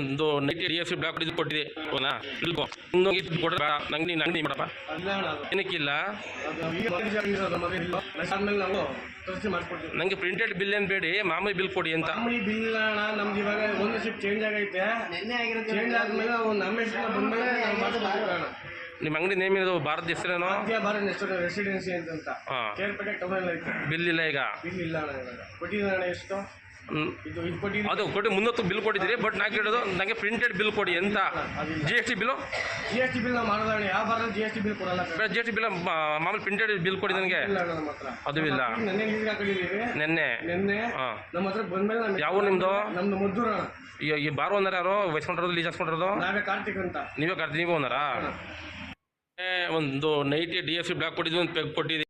ಒಂದು ninety D S C Black ಇದು ಕೊಟ್ಟಿದೆ. ಓನಾ ಇಲ್ಕೋ ಇನ್ನೊಂದು ಇದು ಕೊಡ್ರೆ ಬೇಡ ನಂಗೆ ನೀನು ಅಂಗಡಿ ಮಾಡಪ್ಪ. ಏನಕ್ಕಿಲ್ಲ? ಇರೋದು ನನಗೆ ಪ್ರಿಂಟೆಡ್ ಬಿಲ್ ಏನು ಬೇಡಿ? ಮಾಮೂಲಿ ಬಿಲ್ ಕೊಡಿ ಅಂತ. ಮಾಮೂಲಿ ಬಿಲ್ ಅಣ್ಣ ನಮ್ದು ಇವಾಗ ಒಂದು ಶಿಫ್ಟ್ ಚೇಂಜ್ ಆಗೈತೆ. ಚೇಂಜ್ ಆದ್ಮೇಲೆ ಒಂದು ನಮ್ಮ ಹೆಸರು ಬಂದ್ಮೇಲೆ ನಿಮ್ಮ ಅಂಗಡಿ ನೇಮ್ ಇದು ಭಾರತ ಹೆಸರೇನೋ? ರೆಸಿಡೆನ್ಸಿ ಅಂತ. ಬಿಲ್ ಇಲ್ಲ ಈಗ. ಬಿಲ್ ಇಲ್ಲ ಎಷ್ಟು? ಅದು ಕೊಟ್ಟು ಮುನ್ನೂತ್ತು ಬಿಲ್ ಕೊಟ್ಟಿದ್ದೀರಿ ಬಟ್ ನಾ ಕೇಳೋದು ನನಗೆ ಪ್ರಿಂಟೆಡ್ ಬಿಲ್ ಕೊಡಿ ಅಂತ. G S T bill? G S T bill ಯಾವ ಜಿ ಎಸ್ ಟಿ ಬಿಲ್ ಕೊಡಲ್ಲ ಜಿ ಎಸ್ ಟಿ ಬಿಲ್ ಮಾಮೂಲಿ ಪ್ರಿಂಟೆಡ್ ಬಿಲ್ ಕೊಡಿ ನನಗೆ. ಅದು ಇಲ್ಲ. ನೆನ್ನೆ ಹಾಂ. ನಮ್ಮ ಹತ್ರ ಬಂದ್ಮೇಲೆ ಯಾವ ನಿಮ್ಮದು ನಮ್ದು? ಮದ್ದೂರ ಈ ಬಾರು ಅಂದ್ರೆ ಯಾರು? ವಯಸ್ಕೊಂಡಿರೋದು ಲೀಸ್ ಹಾಕ್ಸ್ಕೊಂಡಿರೋದು? ನಾವೇ ಕಾರ್ತಿಕ್ ಅಂತ. ನೀವೇ ಕರ್ದು ನೀವು ಓನರಾ ಒಂದು ninety D S C Black ಕೊಟ್ಟಿದ್ವಿ ಒಂದು ಪೆಗ್ ಕೊಟ್ಟಿದ್ದೀವಿ